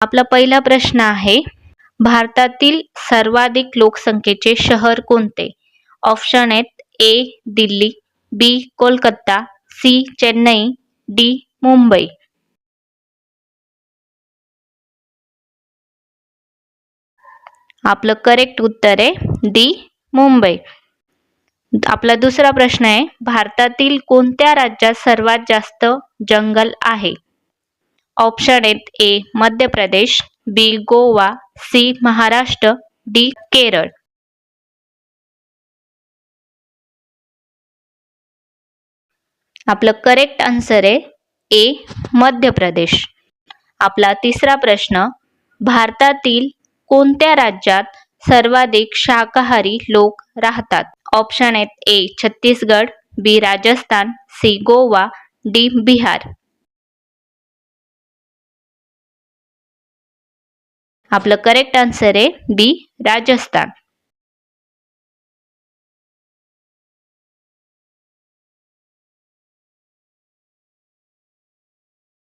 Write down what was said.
आपला पहिला प्रश्न आहे भारतातील सर्वाधिक लोकसंख्येचे शहर कोणते? ऑप्शन आहेत A Delhi B Kolkata C Chennai D Mumbai. आपलं करेक्ट उत्तर आहे डी मुंबई. आपला दुसरा प्रश्न आहे भारतातील कोणत्या राज्यात सर्वात जास्त जंगल आहे? ऑप्शन आहेत A Madhya Pradesh B Goa C Maharashtra D Kerala. आपलं करेक्ट आन्सर आहे ए मध्य प्रदेश. आपला तिसरा प्रश्न भारतातील कोणत्या राज्यात सर्वाधिक शाकाहारी लोक राहतात? ऑप्शन आहेत A Chhattisgarh B Rajasthan C Goa D Bihar. आपलं करेक्ट आन्सर आहे बी राजस्थान.